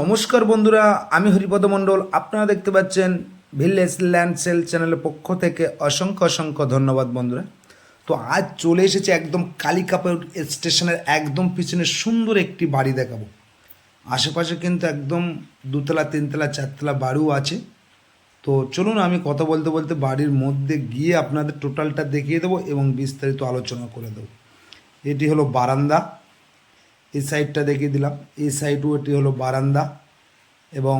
নমস্কার বন্ধুরা, আমি হরিপদ মণ্ডল। আপনারা দেখতে পাচ্ছেন ভিলেজ ল্যান্ড সেল চ্যানেলের পক্ষ থেকে অসংখ্য অসংখ্য ধন্যবাদ বন্ধুরা। তো আজ চলে এসেছে একদম কালিকাপুর স্টেশনের একদম পিছনে সুন্দর একটি বাড়ি দেখাবো। আশেপাশে কিন্তু একদম দুতলা, তিনতলা, চারতলা বাড়িও আছে। তো চলুন আমি কথা বলতে বলতে বাড়ির মধ্যে গিয়ে আপনাদের টোটালটা দেখিয়ে দেবো এবং বিস্তারিত আলোচনা করে দেবো। এটি হলো বারান্দা। এই সাইডটা দেখিয়ে দিলাম। এই সাইডও এটি হলো বারান্দা এবং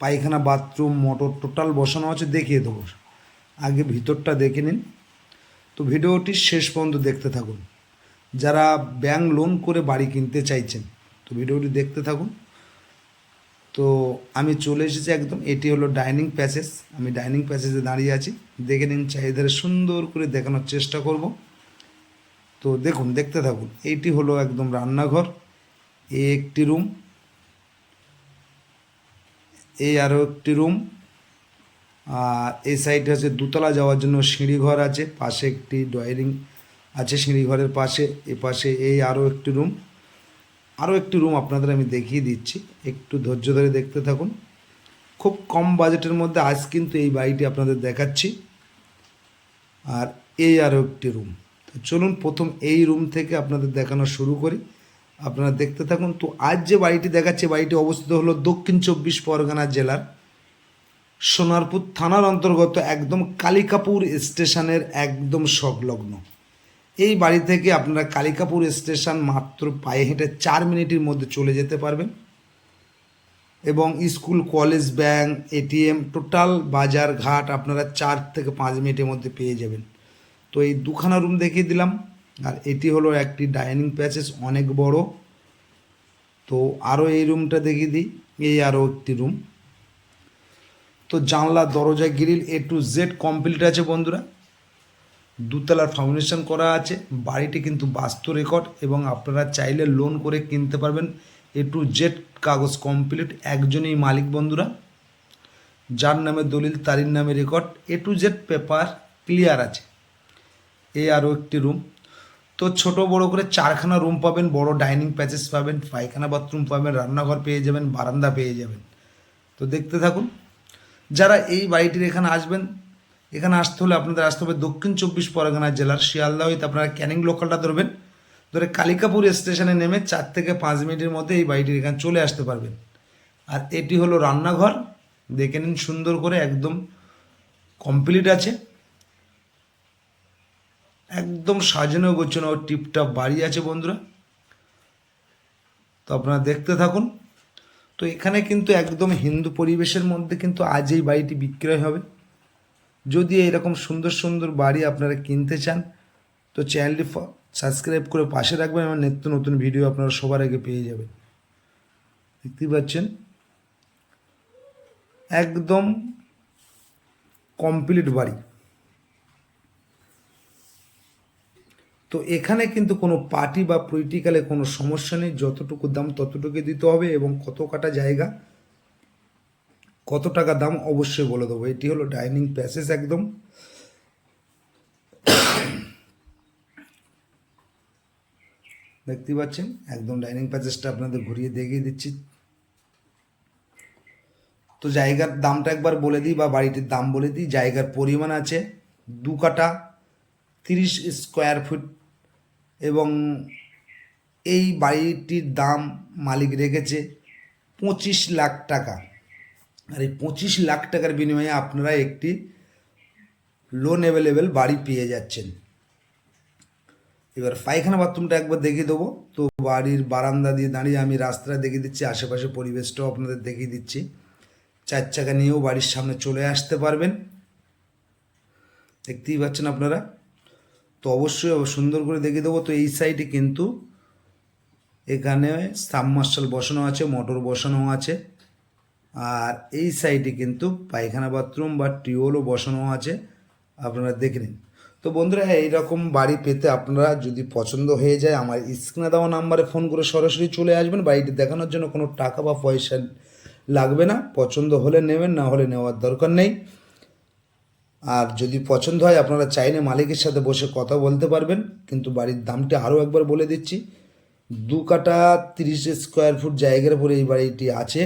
পায়খানা, বাথরুম, মোটর টোটাল বসানো আছে, দেখিয়ে দেবো। আগে ভিতরটা দেখে নিন। তো ভিডিওটি শেষ পর্যন্ত দেখতে থাকুন। যারা ব্যাংক লোন করে বাড়ি কিনতে চাইছেন, তো ভিডিওটি দেখতে থাকুন। তো আমি চলে এসেছি একদম, এটি হলো ডাইনিং প্যাসেজ। আমি ডাইনিং প্যাসেজে দাঁড়িয়ে আছি। দেখে নিন, চাহিদারে সুন্দর করে দেখানোর চেষ্টা করব। তো দেখুন, দেখতে থাকুন। এইটি হলো একদম রান্নাঘর। এই একটি রুম। এই আরও একটি রুম। আর এই সাইডে আছে দুতলা যাওয়ার জন্য সিঁড়ি ঘর আছে। পাশে একটি ড্রয়িং আছে সিঁড়ি ঘরের পাশে। এ পাশে এই আরও একটি রুম। আরও একটি রুম আপনাদের আমি দেখিয়ে দিচ্ছি। একটু ধৈর্য ধরে দেখতে থাকুন। খুব কম বাজেটের মধ্যে আজ কিন্তু এই বাড়িটি আপনাদের দেখাচ্ছি। আর এই আরও একটি রুম। তো চলুন প্রথম এই রুম থেকে আপনাদের দেখানো শুরু করি। আপনারা দেখতে থাকুন, তো আজ যে বাড়িটি দেখাচ্ছে, বাড়িটি অবস্থিত হলো দক্ষিণ চব্বিশ পরগনা জেলার সোনারপুর থানার অন্তর্গত একদম কালিকাপুর স্টেশনের একদম সংলগ্ন। এই বাড়ি থেকে আপনারা কালিকাপুর স্টেশন মাত্র পায়ে হেঁটে চার মিনিটের মধ্যে চলে যেতে পারবেন। এবং school, college, bank ATM total বাজার ঘাট আপনারা চার থেকে পাঁচ মিনিটের মধ্যে পেয়ে যাবেন। তো এই দুখানা রুম দেখিয়ে দিলাম। আর এটি হলো একটি ডাইনিং প্যাসেজ অনেক বড়। তো আরও এই রুমটা দেখিয়ে দিই, এই আরও একটি রুম তো জানলা, দরজা grill A to Z complete আছে বন্ধুরা। দুতলার ফাউন্ডেশন করা আছে। বাড়িটি কিন্তু বাস্তু রেকর্ড এবং আপনারা চাইলে লোন করে কিনতে পারবেন। এ টু জেড কাগজ কমপ্লিট একজনই মালিক বন্ধুরা। যার নামে দলিল তারির নামে record A to Z paper clear আছে। এই আরও একটি রুম তো ছোট বড় করে চারখানা রুম পাবেন, বড় ডাইনিং প্যাচেস পাবেন, পায়খানা বাথরুম পাবেন, রান্নাঘর পেয়ে যাবেন, বারান্দা পেয়ে যাবেন। তো দেখতে থাকুন। যারা এই বাড়িটির এখানে আসবেন, এখানে আসতে হলে আপনাদের আসতে হবে দক্ষিণ চব্বিশ পরগনা জেলার শিয়ালদা হইতে আপনারা ক্যানিং লোকালটা ধরবেন। ধরে কালিকাপুর স্টেশনে নেমে চার থেকে পাঁচ মিনিটের মধ্যে এই বাড়িটির এখানে চলে আসতে পারবেন। আর এটি হলো রান্নাঘর। দেখে নিন সুন্দর করে একদম কমপ্লিট আছে। একদম সাজানো গোছানো টিপটপ বাড়ি আছে বন্ধুরা। তো আপনারা দেখতে থাকুন। তো এখানে কিন্তু একদম হিন্দু পরিবেশের মধ্যে কিন্তু আজ এই বাড়িটি বিক্রয় হবে। যদি এরকম সুন্দর সুন্দর বাড়ি আপনারা কিনতে চান, তো চ্যানেলটি সাবস্ক্রাইব করে পাশে রাখবেন এবং নিত্য নতুন ভিডিও আপনারা সবার আগে পেয়ে যাবেন। দেখতেই পাচ্ছেন? একদম কমপ্লিট বাড়ি। তো এখানে কিন্তু কোনো পার্টি বা পলিটিক্যালে কোনো সমস্যা নেই। যতটুকু দাম ততটুকু দিতে হবে এবং কত কাটা জায়গা, কত টাকা দাম অবশ্যই বলে দেবো। এটি হলো ডাইনিং প্যাসেজ একদম। দেখতে পাচ্ছেন? একদম ডাইনিং প্যাসেজটা আপনাদের ঘুরিয়ে দেখিয়ে দিচ্ছি। তো জায়গার দামটা একবার বলে দিই বা বাড়িটির দাম বলে দিই। জায়গার পরিমাণ আছে দু কাটা তিরিশ স্কোয়ার ফুট এবং এই বাড়িটির দাম মালিক রেখেছে পঁচিশ লাখ টাকা। আর এই পঁচিশ লাখ টাকার বিনিময়ে আপনারা একটি লোন অ্যাভেলেবেল বাড়ি পেয়ে যাচ্ছেন। এবার পায়খানা বাথরুমটা একবার দেখিয়ে দেবো। তো বাড়ির বারান্দা দিয়ে দাঁড়িয়ে আমি রাস্তাটা দেখিয়ে দিচ্ছি, আশেপাশে পরিবেশটাও আপনাদের দেখিয়ে দিচ্ছি। চার চাকা নিয়েও বাড়ির সামনে চলে আসতে পারবেন। দেখতেই পাচ্ছেন আপনারা। তো অবশ্যই সুন্দর করে দেখিয়ে দেবো। তো এই সাইডে কিন্তু এখানে সাবমার্শাল বসানো আছে, মোটর বসানো আছে। আর এই সাইডে কিন্তু পায়খানা বাথরুম বা টিউবওয়েলও বসানো আছে। আপনারা দেখে নিন। তো বন্ধুরা, এইরকম বাড়ি পেতে আপনারা যদি পছন্দ হয়ে যায়, আমার স্ক্রিনে দেওয়া নাম্বারে ফোন করে সরাসরি চলে আসবেন। বাড়িটি দেখানোর জন্য কোনো টাকা বা পয়সা লাগবে না। পছন্দ হলে নেবেন, না হলে নেওয়ার দরকার নেই। আর যদি পছন্দ হয়, আপনারা চাইলে মালিকের সাথে বসে কথা বলতে পারবেন, কিন্তু বাড়ির দামটি আরও একবার বলে দিচ্ছি। দু কাটা তিরিশ স্কোয়ার ফুট জায়গার উপরে এই বাড়িটি আছে।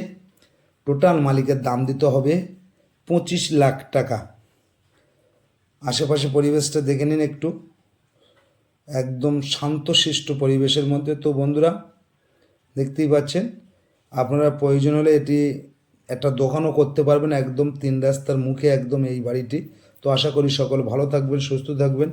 টোটাল মালিকের দাম দিতে হবে পঁচিশ লাখ টাকা। আশেপাশে পরিবেশটা দেখে নিন একটু। একদম শান্তশিষ্ট পরিবেশের মধ্যে তো বন্ধুরা, দেখতেই পাচ্ছেন। আপনারা প্রয়োজন হলে এটি একটা দোকানও করতে পারবেন, একদম তিন রাস্তার মুখে একদম এই বাড়িটি। তো আশা করি সকল ভালো থাকবেন সুস্থ থাকবেন।